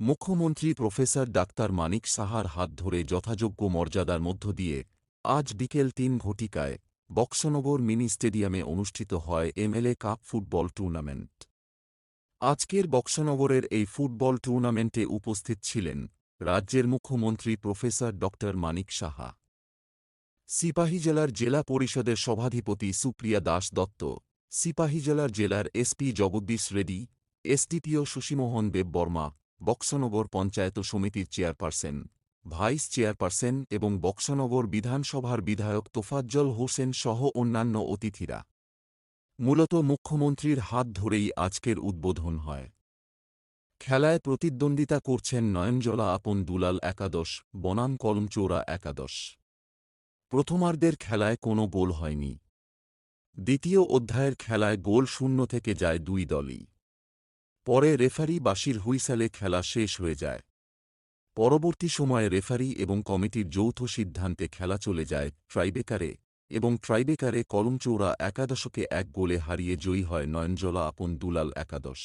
মুখ্যমন্ত্রী professor doctor মানিক সাহার হাত ধরে যথাযোগ্য মর্যাদার মধ্য দিয়ে আজ বিকেল তিন ঘটিকায় বক্সনগর মিনি স্টেডিয়ামে অনুষ্ঠিত হয় এমএলএ কাপ ফুটবল টুর্নামেন্ট। আজকের বক্সনগরের এই ফুটবল টুর্নামেন্টে উপস্থিত ছিলেন রাজ্যের মুখ্যমন্ত্রী প্রফেসর ড মানিক সাহা। সিপাহী জেলার জেলা পরিষদের সভাধিপতি সুপ্রিয়া দাস দত্ত, সিপাহী জেলার জেলার এসপি জগদ্দীশ রেড্ডি, এসডিপিও সুশীমোহন দেববর্মা বক্সনগর পঞ্চায়েত সমিতির চেয়ারপারসন, ভাইস চেয়ারপারসন এবং বক্সনগর বিধানসভার বিধায়ক তোফাজ্জল হোসেন সহ অন্যান্য অতিথিরা। মূলত মুখ্যমন্ত্রীর হাত ধরেই আজকের উদ্বোধন হয়। খেলায় প্রতিদ্বন্দ্বিতা করছেন নয়নজলা আপন দুলাল একাদশ, বনাম কলমচোরা একাদশ। প্রথমার্ধের খেলায় কোনো গোল হয়নি। দ্বিতীয় অধ্যায়ের খেলায় গোল শূন্য থেকে যায় দুই দলই। পরে রেফারি বাসির হুইসালে খেলা শেষ হয়ে যায়। পরবর্তী সময়ে রেফারি এবং কমিটির যৌথ সিদ্ধান্তে খেলা চলে যায় ট্রাইবেকারে এবং ট্রাইবেকারে কলমচৌরা একাদশকে এক গোলে হারিয়ে জয়ী হয় নয়নজলা আপন দুলাল একাদশ।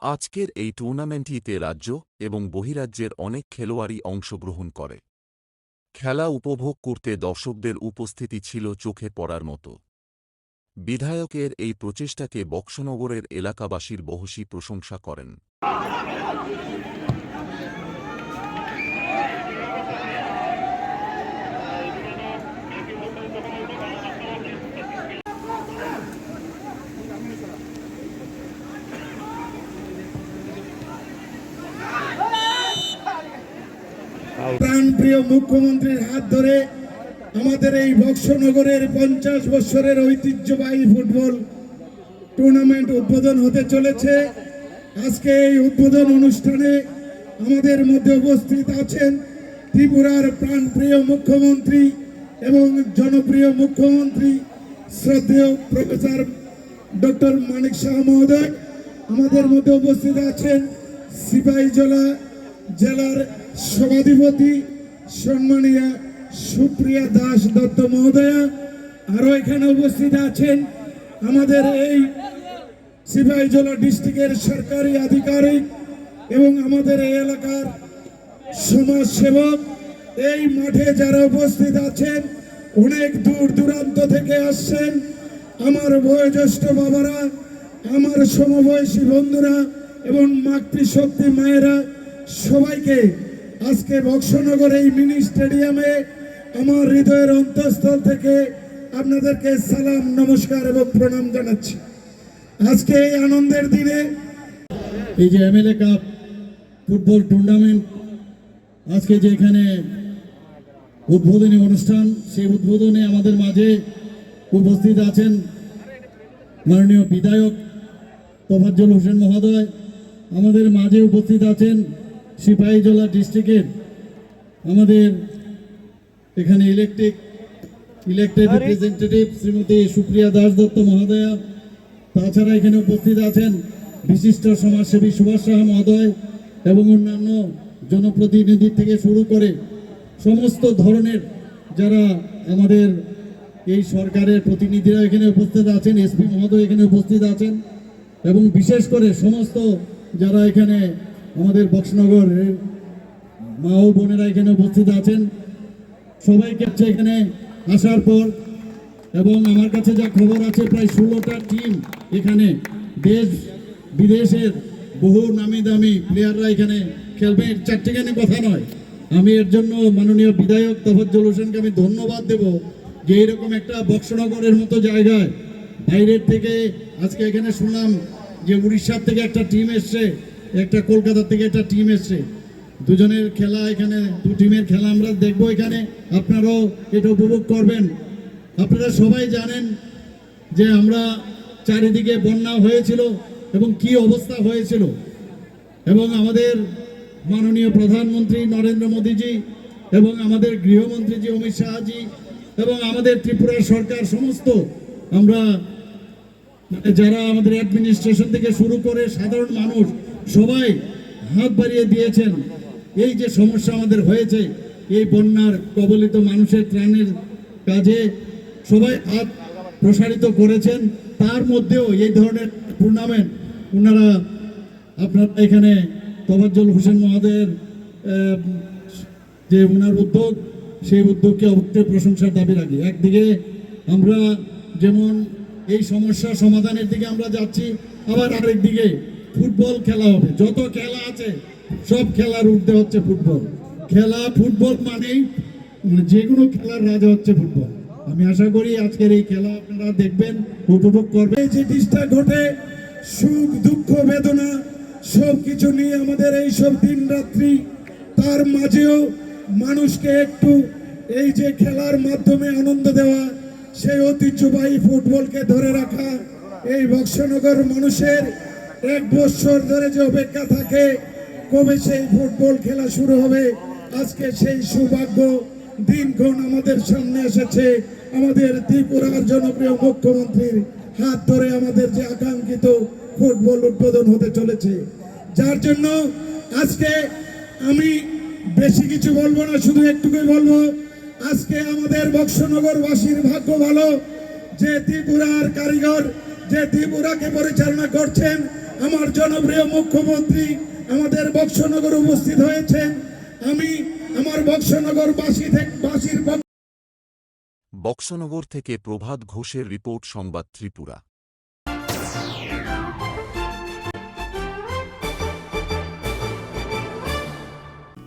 আজকের এই টুর্নামেন্টটিতে রাজ্য এবং বহিরাজ্যের অনেক খেলোয়াড়ই অংশগ্রহণ করে। খেলা উপভোগ করতে দর্শকদের উপস্থিতি ছিল চোখে পড়ার মতো। বিধায়কের এই প্রচেষ্টাকে বক্সনগরের এলাকাবাসীর বহসী প্রশংসা করেন। প্রাণপ্রিয় মুখ্যমন্ত্রীর হাত ধরে আমাদের এই বক্সনগরের পঞ্চাশ বছরের ঐতিহ্যবাহী ফুটবল টুর্নামেন্ট উদ্বোধন হতে চলেছে। আজকে এই উদ্বোধন অনুষ্ঠানে আমাদের মধ্যে উপস্থিত আছেন ত্রিপুরার প্রাণপ্রিয় মুখ্যমন্ত্রী এবং জনপ্রিয় মুখ্যমন্ত্রী শ্রদ্ধেয় প্রফেসর ডক্টর মানিক শাহ মহোদয়। আমাদের মধ্যে উপস্থিত আছেন সিপাহীজলা জেলার সভাধিপতি সম্মানীয় সুপ্রিয়া দাস দত্ত মহোদয়া আরও এখানে উপস্থিত আছেন। আমাদের এই সিপাহীজলা ডিস্ট্রিক্টের সরকারি আধিকারিক এবং আমাদের এই এলাকার সমাজ সেবক এই মাঠে যারা উপস্থিত আছেন, অনেক দূর দূরান্ত থেকে আসছেন। আমার বয়োজ্যেষ্ঠ বাবারা, আমার সমবয়সী বন্ধুরা এবং মাতৃশক্তি মায়েরা, সবাইকে আজকে বক্সনগর এই মিনি স্টেডিয়ামে আমার হৃদয়ের অন্তঃস্থল থেকে আপনাদেরকে সালাম, নমস্কার এবং প্রণাম জানাচ্ছি। আজকে এই আনন্দের দিনে এই যে এমএলএ কাপ ফুটবল টুর্নামেন্ট, আজকে যে এখানে উদ্বোধনী অনুষ্ঠান, সেই উদ্বোধনে আমাদের মাঝে উপস্থিত আছেন মাননীয় বিধায়ক তোফাজ্জল হোসেন মহোদয়। আমাদের মাঝে উপস্থিত আছেন সিপাহীজলা ডিস্ট্রিক্টের আমাদের এখানে electric elected representative Shrimati Supriya Das Dutta মহোদয়া তাছাড়া এখানে উপস্থিত আছেন বিশিষ্ট সমাজসেবী সুভাষ সাহা মহোদয় এবং অন্যান্য জনপ্রতিনিধি থেকে শুরু করে সমস্ত ধরনের যারা আমাদের এই সরকারের প্রতিনিধিরা এখানে উপস্থিত আছেন এসপি মহোদয় এখানে উপস্থিত আছেন এবং বিশেষ করে সমস্ত যারা এখানে আমাদের বক্সনগরের মা ও বোনেরা এখানে উপস্থিত আছেন। সবাইকে হচ্ছে এখানে আসার পর এবং আমার কাছে যা খবর আছে, প্রায় ষোলোটা টিম এখানে দেশ বিদেশের বহু নামি দামি প্লেয়াররা এখানে খেলবে। চারটেখানি কথা নয়। আমি এর জন্য মাননীয় বিধায়ক তফাজ্জল হোসেনকে আমি ধন্যবাদ দেব যে এরকম একটা বক্সনগরের মতো জায়গায় বাইরের থেকে আজকে এখানে শুনলাম যে উড়িষ্যার থেকে একটা টিম এসছে, একটা কলকাতা থেকে একটা টিম এসছে। দুজনের খেলা এখানে, দু টিমের খেলা আমরা দেখব এখানে। আপনারাও এটা উপভোগ করবেন। আপনারা সবাই জানেন যে আমরা চারিদিকে বন্যা হয়েছিল এবং কি অবস্থা হয়েছিল। এবং আমাদের মাননীয় প্রধানমন্ত্রী নরেন্দ্র মোদীজি এবং আমাদের গৃহমন্ত্রীজি অমিত শাহজি এবং আমাদের ত্রিপুরা সরকার সমস্ত আমরা যারা আমাদের অ্যাডমিনিস্ট্রেশন থেকে শুরু করে সাধারণ মানুষ সবাই হাত বাড়িয়ে দিয়েছেন। এই যে সমস্যা আমাদের হয়েছে, এই বন্যার কবলিত মানুষের ত্রাণের কাজে সবাই হাত প্রসারিত করেছেন। তার মধ্যেও এই ধরনের টুর্নামেন্ট ওনারা আপনারা এখানে তোফাজ্জল হোসেন মহাদের যে ওনার উদ্যোগ, সেই উদ্যোগকে অবশ্যই প্রশংসার দাবি রাখি। একদিকে আমরা যেমন এই সমস্যা সমাধানের দিকে আমরা যাচ্ছি, আবার আরেক দিকে ফুটবল খেলা হবে। যত খেলা আছে সব খেলার উঠতে হচ্ছে ফুটবল। খেলা ফুটবল মানেই মানে যে কোনো খেলার রাজা হচ্ছে ফুটবল। আমি আশা করি আজকের এই খেলা আপনারা দেখবেন, উপভোগ করবেন। এই জিনিসটা ঘটে, সুখ, দুঃখ, বেদনা সব কিছু নিয়ে আমাদের এই সব দিন রাত্রি তার মাঝেও মানুষকে একটু এই যে খেলার মাধ্যমে আনন্দ দেওয়া, সেই ঐতিহ্যবাহী ফুটবলকে ধরে রাখা, এই বক্সনগর মানুষের এক বছর ধরে যে অপেক্ষা থাকে কবে সেই ফুটবল খেলা শুরু হবে? আজকে সেই সৌভাগ্য দিনক্ষণ আমাদের সামনে এসেছে। আমাদের ত্রিপুরার জনপ্রিয় মুখ্যমন্ত্রীর হাত ধরে আমাদের যে আকাঙ্ক্ষিত ফুটবল উদ্বোধন হতে চলেছে। যার জন্য আজকে আমি বেশি কিছু বলব না, শুধু একটুকুই বলব, আজকে আমাদের বক্সনগরবাসীর ভাগ্য ভালো। যে ত্রিপুরার কারিগর, যে ত্রিপুরাকে পরিচালনা করছেন আমার জনপ্রিয় মুখ্যমন্ত্রী আমাদের বক্সনগর উপস্থিত হয়েছে আমি আমার বক্সনগর বাসী থেকে বাসীর বক্সনগর থেকে প্রভাত ঘোষের রিপোর্ট সংবাদ ত্রিপুরা।